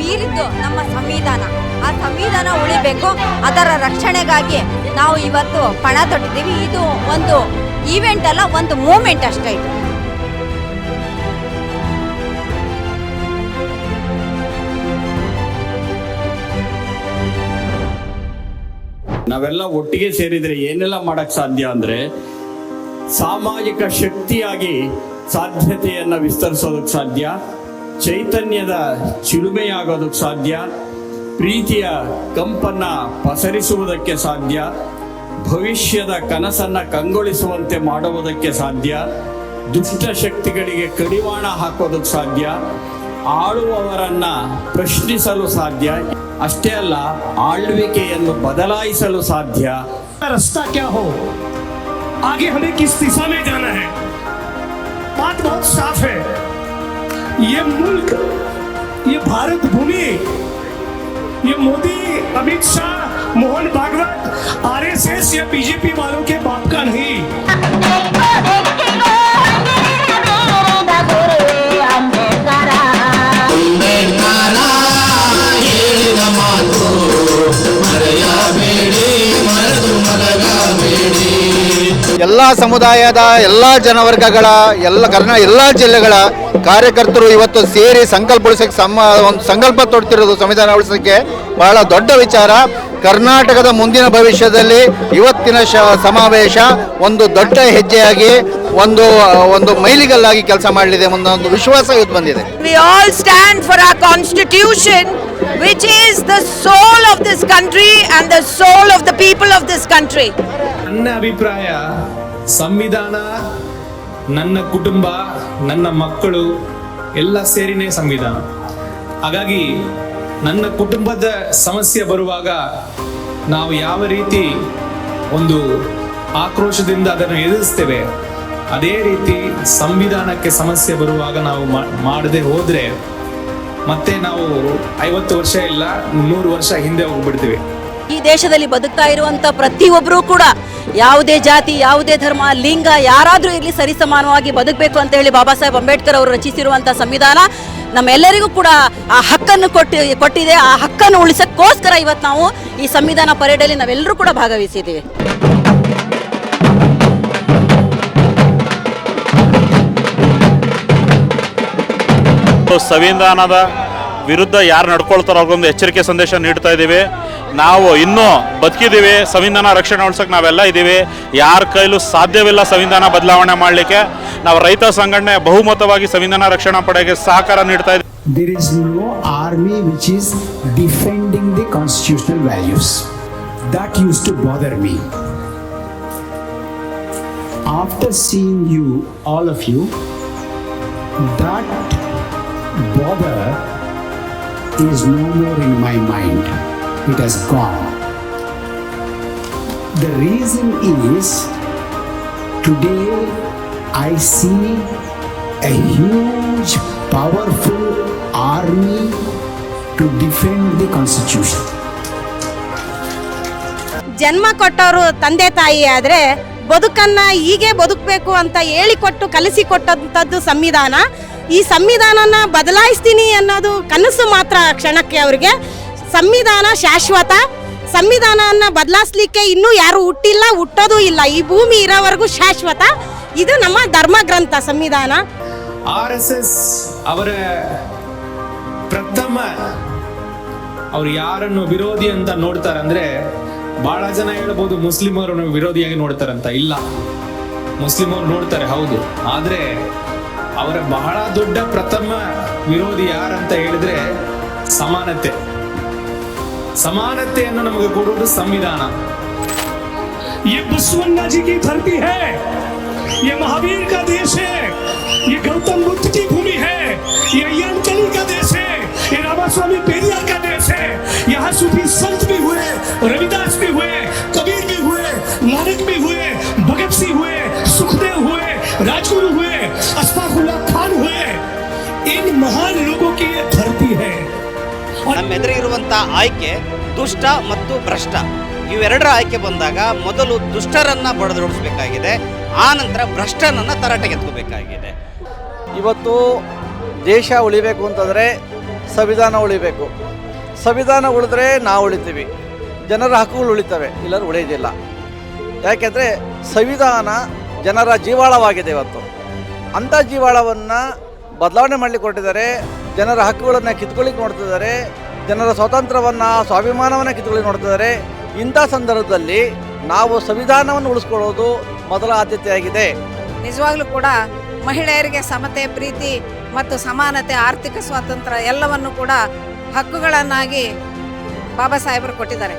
ಮೀರಿದ್ದು ನಮ್ಮ ಸಂವಿಧಾನ. ಆ ಸಂವಿಧಾನ ಉಳಿಬೇಕು. ಅದರ ರಕ್ಷಣೆಗಾಗಿ ನಾವು ಇವತ್ತು ಪಣ ತೊಟ್ಟಿದ್ದೀವಿ. ಇದು ಒಂದು ಈವೆಂಟ್ ಅಲ್ಲ, ಒಂದು ಮೂಮೆಂಟ್ ಅಷ್ಟೇ ಇದು. ನಾವೆಲ್ಲ ಒಟ್ಟಿಗೆ ಸೇರಿದ್ರೆ ಏನೆಲ್ಲ ಮಾಡಕ್ ಸಾಧ್ಯ ಅಂದ್ರೆ ಸಾಮಾಜಿಕ ಶಕ್ತಿಯಾಗಿ ಸಾಧ್ಯತೆಯನ್ನ ವಿಸ್ತರಿಸೋದಕ್ ಸಾಧ್ಯ. ಚೈತನ್ಯದ ಚಿಲುಮೆಯಾಗೋದಕ್ಕೆ ಸಾಧ್ಯ ಪ್ರೀತಿಯ ಕಂಪನ್ನ ಪಸರಿಸುವುದಕ್ಕೆ ಸಾಧ್ಯ ಭವಿಷ್ಯದ ಕನಸನ್ನ ಕಂಗೊಳಿಸುವಂತೆ ಮಾಡುವುದಕ್ಕೆ ಸಾಧ್ಯ ದುಷ್ಟ ಶಕ್ತಿಗಳಿಗೆ ಕಡಿವಾಣ ಹಾಕೋದಕ್ಕೆ ಸಾಧ್ಯ ಆಳುವವರನ್ನ ಪ್ರಶ್ನಿಸಲು ಸಾಧ್ಯ ಅಷ್ಟೇ ಅಲ್ಲ ಆಳ್ವಿಕೆಯನ್ನು ಬದಲಾಯಿಸಲು ಸಾಧ್ಯ रास्ता क्या हो आगे हमें किस दिशा में जाना है बात बहुत साफ है ये मुल्क, ये भारत भूमि, ये मोदी, अमित शाह, मोहन भागवत, आरएसएस या बीजेपी वालों के बाप का नहीं। ಎಲ್ಲ ಸಮುದಾಯದ ಎಲ್ಲ ಜನವರ್ಗಗಳ ಎಲ್ಲ ಕರ್ನಾ ಎಲ್ಲ ಜಿಲ್ಲೆಗಳ ಕಾರ್ಯಕರ್ತರು ಇವತ್ತು ಸೇರಿ ಸಂಕಲ್ಪ ಉಳಿಸಕ್ಕೆ ಸಮ ಒಂದು ಸಂಕಲ್ಪ ತೊಡ್ತಿರೋದು ಸಂವಿಧಾನ ಉಳಿಸೋಕ್ಕೆ ಬಹಳ ದೊಡ್ಡ ವಿಚಾರ ಕರ್ನಾಟಕದ ಮುಂದಿನ ಭವಿಷ್ಯದಲ್ಲಿ ಇವತ್ತಿನ ಶ ಸಮಾವೇಶ ಒಂದು ದೊಡ್ಡ ಹೆಜ್ಜೆಯಾಗಿ ಒಂದು ಒಂದು ಮೈಲಿಗಲ್ಲಾಗಿ ಕೆಲಸ ಮಾಡಲಿದೆ ಒಂದು ವಿಶ್ವಾಸ ಇವತ್ತು ಬಂದಿದೆ We all stand for our constitution, which is the soul of this country and the soul of the people of this country. ನನ್ನ ಅಭಿಪ್ರಾಯ ಸಂವಿಧಾನ, ನನ್ನ ಕುಟುಂಬ, ನನ್ನ ಮಕ್ಕಳು ಎಲ್ಲ ಸೇರಿನೇ ಸಂವಿಧಾನ. ಹಾಗಾಗಿ ನನ್ನ ಕುಟುಂಬದ ಸಮಸ್ಯೆ ಬರುವಾಗ ನಾವು ಯಾವ ರೀತಿ ಒಂದು ಆಕ್ರೋಶದಿಂದ ಅದನ್ನು ಎದುರಿಸ್ತೇವೆ, ಅದೇ ರೀತಿ ಸಂವಿಧಾನಕ್ಕೆ ಸಮಸ್ಯೆ ಬರುವಾಗ ನಾವು ಮಾಡದೆ ಹೋದ್ರೆ ಮತ್ತೆ ನಾವು ಐವತ್ತು ವರ್ಷ ಇಲ್ಲ ನೂರು ವರ್ಷ ಹಿಂದೆ ಹೋಗ್ಬಿಡ್ತೀವಿ. ಈ ದೇಶದಲ್ಲಿ ಬದುಕ್ತಾ ಇರುವಂತ ಪ್ರತಿಯೊಬ್ಬರೂ ಕೂಡ ಯಾವುದೇ ಜಾತಿ, ಯಾವುದೇ ಧರ್ಮ, ಲಿಂಗ ಯಾರಾದರೂ ಇರಲಿ ಸರಿಸಮಾನವಾಗಿ ಬದುಕಬೇಕು ಅಂತ ಹೇಳಿ ಬಾಬಾ ಸಾಹೇಬ್ ಅಂಬೇಡ್ಕರ್ ಅವರು ರಚಿಸಿರುವಂತ ಸಂವಿಧಾನ ನಮ್ಮೆಲ್ಲರಿಗೂ ಕೂಡ ಆ ಹಕ್ಕನ್ನು ಕೊಟ್ಟು, ಕೊಟ್ಟಿದೆ. ಆ ಹಕ್ಕನ್ನು ಉಳಿಸಕ್ಕೋಸ್ಕರ ಇವತ್ತು ನಾವು ಈ ಸಂವಿಧಾನ ಪರೇಡಲ್ಲಿ ನಾವೆಲ್ಲರೂ ಕೂಡ ಭಾಗವಹಿಸಿದ್ದೀವಿ. ಸಂವಿಧಾನದ ವಿರುದ್ಧ ಯಾರು ನಡ್ಕೊಳ್ತಾರೋ ಅವ್ರಿಗೊಂದು ಎಚ್ಚರಿಕೆ ಸಂದೇಶ ನೀಡ್ತಾ ಇದ್ದೀವಿ. ನಾವು ಇನ್ನೂ ಬದುಕಿದ್ದೀವಿ ಸಂವಿಧಾನ ರಕ್ಷಣೆ ಮಾಡ್ಸೋಕೆ ನಾವೆಲ್ಲ ಇದ್ದೀವಿ ಯಾರ ಕೈಲೂ ಸಾಧ್ಯವಿಲ್ಲ ಸಂವಿಧಾನ ಬದಲಾವಣೆ ಮಾಡಲಿಕ್ಕೆ ನಾವು ರೈತ ಸಂಘಟನೆ ಬಹುಮತವಾಗಿ ಸಂವಿಧಾನ ರಕ್ಷಣಾ ಪಡೆಗೆ ಸಹಕಾರ ನೀಡ್ತಾ ಇದ್ದೀವಿ there is no army which is defending the constitutional values. That used to bother me. After seeing you, all of you, that bother is no more in my mind. It has gone. The reason is today I see a huge, powerful army to defend the constitution. ಜನ್ಮ ಕೊಟ್ಟವರು ತಂದೆ ತಾಯಿ ಆದರೆ ಬದುಕನ್ನ ಹೀಗೆ ಬದುಕಬೇಕು ಅಂತ ಹೇಳಿಕೊಟ್ಟು ಕಲಿಸಿಕೊಟ್ಟಂಥದ್ದು ಸಂವಿಧಾನ ಈ ಸಂವಿಧಾನನ ಬದಲಾಯಿಸ್ತೀನಿ ಅನ್ನೋದು ಕನಸು ಮಾತ್ರ ಕ್ಷಣಕ್ಕೆ ಅವ್ರಿಗೆ ಸಂವಿಧಾನ ಶಾಶ್ವತ. ಸಂವಿಧಾನವನ್ನು ಬದಲಾಯಿಸ್ಲಿಕ್ಕೆ ಇನ್ನೂ ಯಾರು ಹುಟ್ಟಿಲ್ಲ, ಹುಟ್ಟೋದು ಇಲ್ಲ. ಈ ಭೂಮಿ ಇರೋವರೆಗೂ ಶಾಶ್ವತ. ಇದು ನಮ್ಮ ಧರ್ಮ ಗ್ರಂಥ ಸಂವಿಧಾನ. ಆರ್ ಎಸ್ ಎಸ್ ಅವರ ಪ್ರಥಮ ಅವ್ರು ಯಾರನ್ನು ವಿರೋಧಿ ಅಂತ ನೋಡ್ತಾರಂದ್ರೆ ಬಹಳ ಜನ ಹೇಳ್ಬೋದು ಮುಸ್ಲಿಮರನ್ನು ವಿರೋಧಿಯಾಗಿ ನೋಡ್ತಾರಂತ. ಇಲ್ಲ ಮುಸ್ಲಿಮರು ನೋಡ್ತಾರೆ, ಹೌದು. ಆದ್ರೆ ಅವರ ಬಹಳ ದೊಡ್ಡ ಪ್ರಥಮ ವಿರೋಧಿ ಯಾರಂತ ಹೇಳಿದ್ರೆ ಸಮಾನತೆ. ಸಮಾನತೆಯನ್ನು ನಮಗೆ ಕೊಡುವುದು ಸಂವಿಧಾನ ये बसवन्ना जी की धरती है ये महावीर का देश है ये गौतम बुद्ध की भूमि है ये अय्यांचली का देश है ये रामास्वामी पेरियार का देश है यहाँ सूफी संत भी हुए रविदास भी हुए कबीर भी हुए नानक भी हुए भगत सिंह हुए सुखदेव हुए राजगुरु हुए अशफाकुल्ला खान हुए इन महान लोगों की ये धरती है ನಮ್ಮ ಆಯ್ಕೆ ದುಷ್ಟ ಮತ್ತು ಭ್ರಷ್ಟ. ಇವೆರಡರ ಆಯ್ಕೆ ಬಂದಾಗ ಮೊದಲು ದುಷ್ಟರನ್ನ ಬಡದೋಡಿಸ್ಬೇಕಾಗಿದೆ ಆ ನಂತರ ಭ್ರಷ್ಟನನ್ನ ತರಾಟೆಗೆ ಎತ್ಕೋಬೇಕಾಗಿದೆ ಇವತ್ತು ದೇಶ ಉಳಿಬೇಕು ಅಂತಂದರೆ ಸಂವಿಧಾನ ಉಳಿಬೇಕು. ಸಂವಿಧಾನ ಉಳಿದ್ರೆ ನಾವು ಉಳಿತೀವಿ. ಜನರ ಹಕ್ಕುಗಳು ಉಳಿತವೆ ಇಲ್ಲರೂ ಉಳಿಯೋದಿಲ್ಲ ಯಾಕೆಂದರೆ ಸಂವಿಧಾನ ಜನರ ಜೀವಾಳವಾಗಿದೆ ಇವತ್ತು. ಅಂಥ ಜೀವಾಳವನ್ನು ಬದಲಾವಣೆ ಮಾಡಲಿಕ್ಕೆ ಹೊರಟಿದ್ದಾರೆ. ಜನರ ಹಕ್ಕುಗಳನ್ನು ಕಿತ್ಕೊಳ್ಳಿಕ್ಕೆ ನೋಡ್ತಿದ್ದಾರೆ. ಜನರ ಸ್ವಾತಂತ್ರ್ಯವನ್ನು, ಸ್ವಾಭಿಮಾನವನ್ನು ಕಿತ್ಕೊಳ್ಳಿ ನೋಡ್ತಿದ್ದಾರೆ. ಇಂಥ ಸಂದರ್ಭದಲ್ಲಿ ನಾವು ಸಂವಿಧಾನವನ್ನು ಉಳಿಸ್ಕೊಳ್ಳೋದು ಮೊದಲ ಆದ್ಯತೆಯಾಗಿದೆ. ನಿಜವಾಗ್ಲೂ ಕೂಡ ಮಹಿಳೆಯರಿಗೆ ಸಮತೆ, ಪ್ರೀತಿ ಮತ್ತು ಸಮಾನತೆ, ಆರ್ಥಿಕ ಸ್ವಾತಂತ್ರ್ಯ ಎಲ್ಲವನ್ನು ಕೂಡ ಹಕ್ಕುಗಳನ್ನಾಗಿ ಬಾಬಾ ಸಾಹೇಬರು ಕೊಟ್ಟಿದ್ದಾರೆ.